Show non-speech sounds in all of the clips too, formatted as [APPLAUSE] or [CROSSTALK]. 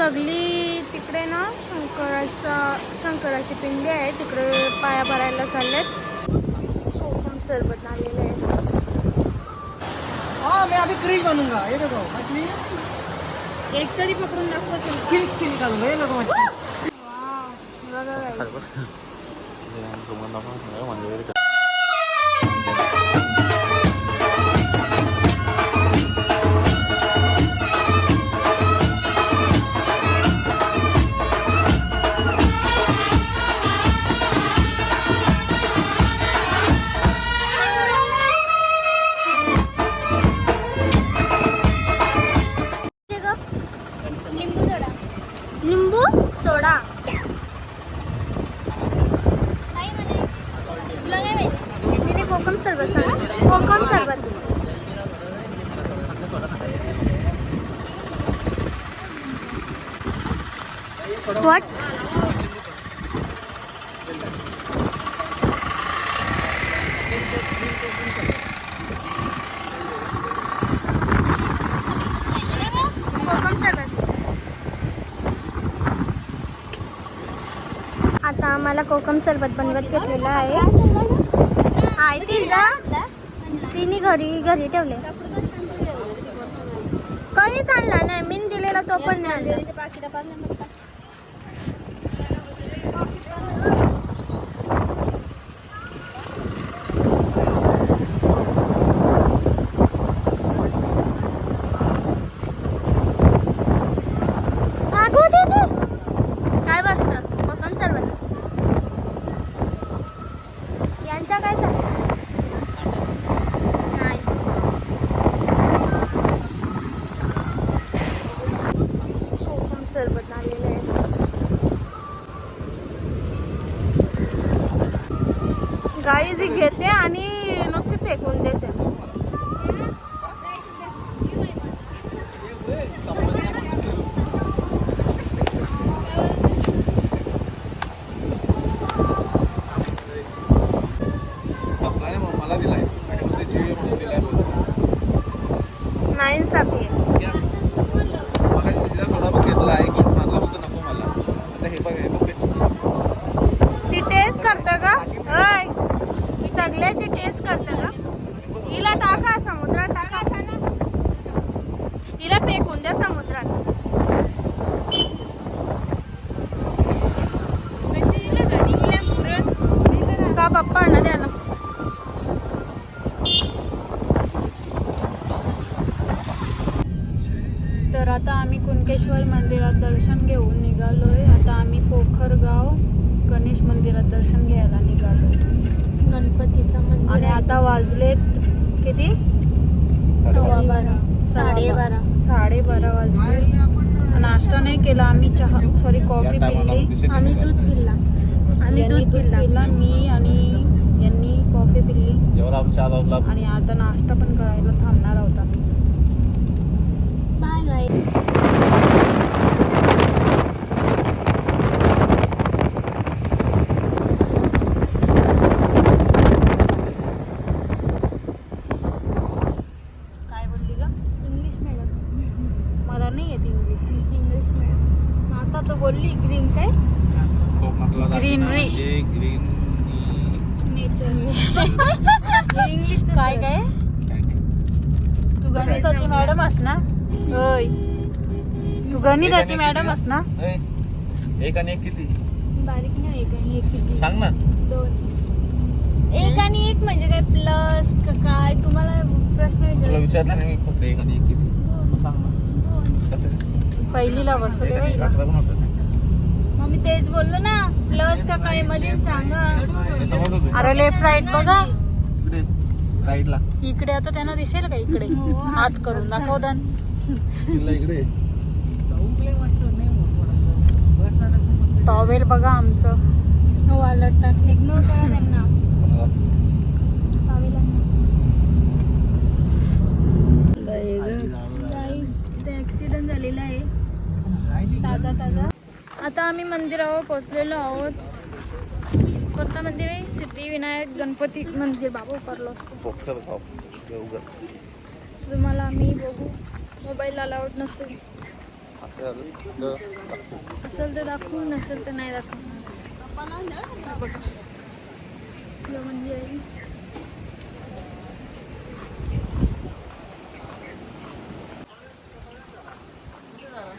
सगळी तिकडे ना शंकराचा शंकराची पिंडी आहे तिकडे पाया भरायला चाललेत. कोकम सरबत आलेलं आहे. हाँ मैं अभी क्रीज बनूंगा ये देखो मछली एक तरी पकडून दाखवा तुम्ही. खींच के निकालूंगा ये देखो मछली वाव, बघा [LAUGHS] [LAUGHS] What? आता आम्हाला कोकम सरबत बनवत घेतलेलं आहे. हाय तिला तिने घरी घरी ठेवले. कधीच आणला नाही मी दिलेला तो पण नाही आणला अगो दीदी काय बघतं कोकम सरबत यांचा काय चालू नाही कोकम सरबत आलेलं आहे काळी जी घेते आणि नुसती फेकून देते सप्लाय मला दिलाय आणि मग ते जीव म्हणून दिलाय नाही साठी मग तिला थोडा बघ घेतला आहे की मारला फक्त नको मला आता हे बघ हे बघ फेकून दिलं. ती टेस्ट करतं का अय सगळ्याची टेस्ट करतं का हिला टाका समुद्रात टाका हिला फेकून द्या समुद्रात का पप्पा ना द्या ना तर आता आम्ही कुणकेश्वर मंदिरात दर्शन घेऊन निघालोय. आता आम्ही पोखरगाव गणेश मंदिरात दर्शन घ्यायला निघालो गणपतीचं मंदिर आणि आता वाजलेत किती? सव्वा बारा. साडेबारा. साडेबारा वाजले. नाश्ता नाही केला आम्ही चहा सॉरी कॉफी पिली आम्ही. दूध पिल्ला. आम्ही दूध पिल्ला. पिला मी आणि यांनी कॉफी पिली जेव्हा आमच्या आजोबाला आणि आता नाश्ता पण करायला थांबणार आहोत आम्ही. बाय काय बोलली ग इंग्लिश मॅडम मला नाही येत इंग्लिश इंग्लिश मॅडम आता तो बोलली ग्रीन काय? कोकणातला दागिना Greenery. म्हणजे ग्रीन इंग्लिश काय काय? तू गणिताची मॅडम अस ना? होय. तू गणिताची मॅडम अस ना? एक आणि एक किती? बारीक नाही एक आणि एक किती? सांग ना. दोन. एक आणि एक म्हणजे काय प्लस काय? तुम्हाला प्रश्न विचारलं नाही मी फक्त एक आणि एक किती. पहिलीला बसवले मग मी तेच बोललो ना प्लस का काय मध्ये सांगा. अरे लेफ्ट राईट बघा. इकडे आता त्यांना दिसेल का इकडे? हात करून दाखव दन. इकडे टॉवेल बघा आमचं. अलर्ट टाकले. इग्नोर करा त्यांना. [LAUGHS] आता आम्ही मंदिरावर पोहोचलेलो आहोत. कोणतं मंदिर आहे? सिद्धिविनायक गणपती मंदिर. बाबा उभारलो असतो. तुम्हाला आम्ही बघू. मोबाईल अलाउड नसेल. असेल तर दाखवू. नसेल तर नाही दाखवू. मंदिर आहे गणपती बाप्पा मोरया. बघा खाली बघ. हे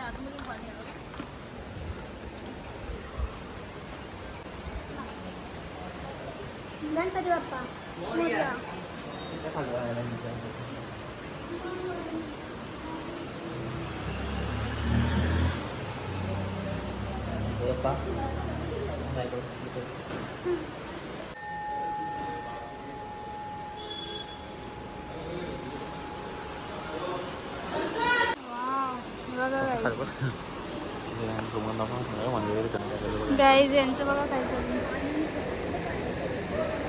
आणि समोर दाखव. हे मंदिर कन्या केलं बघा. गाईज यांचं बघा काय चालू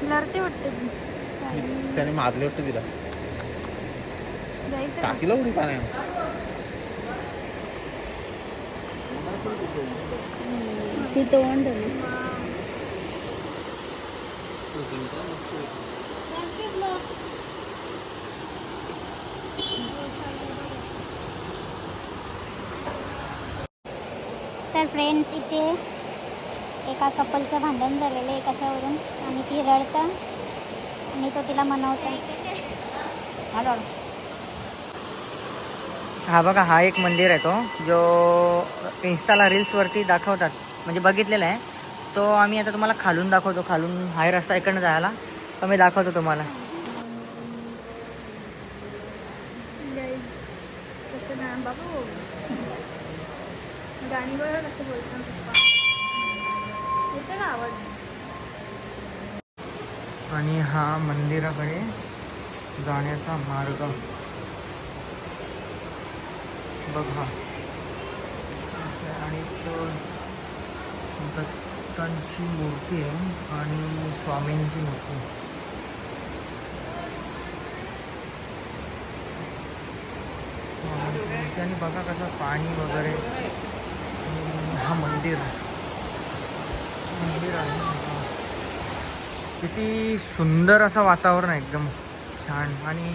लढते वाटते त्याने मारले वाटतं तिला. जायचं टाकीला उडी का नाही? ती तोंड तर फ्रेंड्स इथे एका कपलचं भांडण झालेलं आहे कशावरून आणि ती रडतं आणि तो तिला मनवतं हा बघा हा एक मंदिर आहे तो जो इन्स्टाला रील्सवरती दाखवतात. म्हणजे बघितलेला आहे. तो आम्ही आता तुम्हाला खालून दाखवतो खालून हाय रस्ता इकडनं जायला. तो मी दाखवतो तुम्हाला. बाबू. गाणी बघा कसं बोलतात पप्पा आणि हा मंदिराकडे जाण्याचा मार्ग. बघा. आणि तो दत्तांची मूर्ती आहे आणि स्वामींची मूर्ती. मूर्ती. आणि बघा कसं पाणी वगैरे. हा मंदिर. मंदिर आहे किती सुंदर असं वातावरण आहे एकदम छान. आणि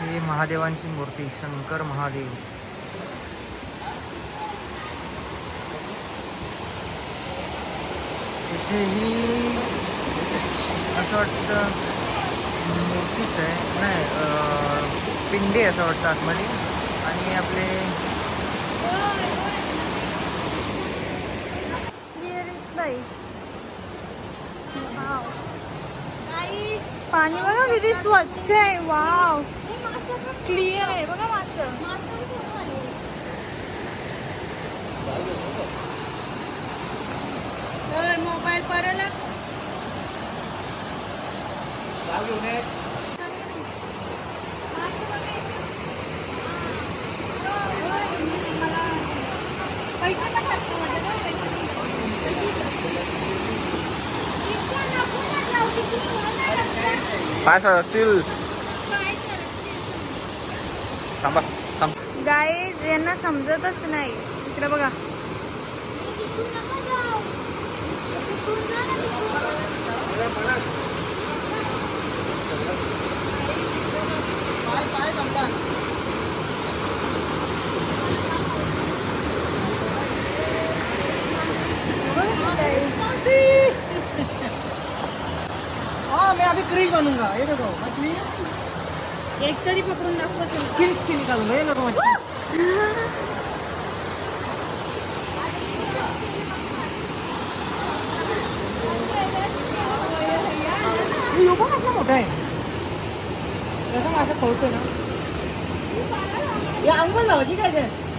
हे महादेवांची मूर्ती शंकर महादेव. इथेही असं वाटतं मूर्तीच आहे. नाही पिंडे पिंडी असं वाटतं आतमध्ये. आणि आपले बाई पाणी बघा किती स्वच्छ आहे. वाव क्लिअर आहे. बघा मस्त मोबाईल परला पाय थांबा थांब. गाईज यांना समजतच नाही. इकडे बघा. हाँ मैं अभी क्रीज बनूंगा ये देखो मछली एक तरी पकडून दाखवतो खींच के निकालूंगा ये देखो मछली हे एवढा कसला मोठा आहे त्याचा माझा कळतोय ना हे अंगल लावायची काय ते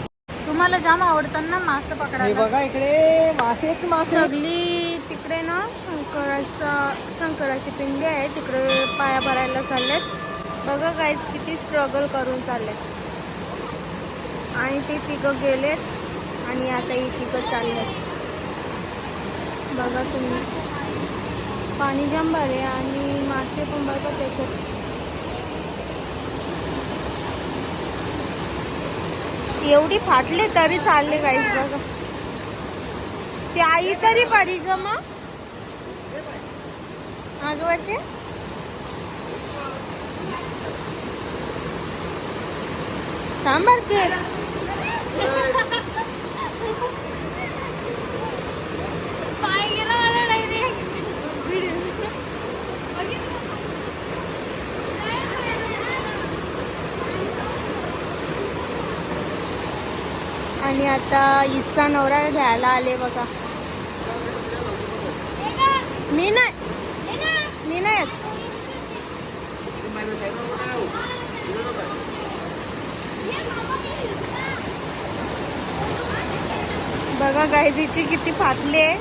तुम्हाला जाम आवडतात ना मासे पकडायला. बघा इकडे मासेच मासे. सगळी तिकडे ना शंकराचा शंकराची पिंडी आहे तिकडे पाया भरायला चाललेत. बघा काय किती स्ट्रगल करून चाललेत. आणि ते तिघं गेलेत आणि आता ही तिघं चाललेत. बघा तुम्ही. पाणी जाम भारी आणि मासे पण बघा त्याच्यात. एवढी फाटली तरी चालले काहीच बघा. ती आई तरी परी ग मग. आजोबाचे? थांब बरं ते पाय गेला मला डायरेक्ट आणि आता ईदचा नवरा घ्यायला आले बघा. मी नाही. मी नाही येत. बघा गायजीची किती फाटली आहे.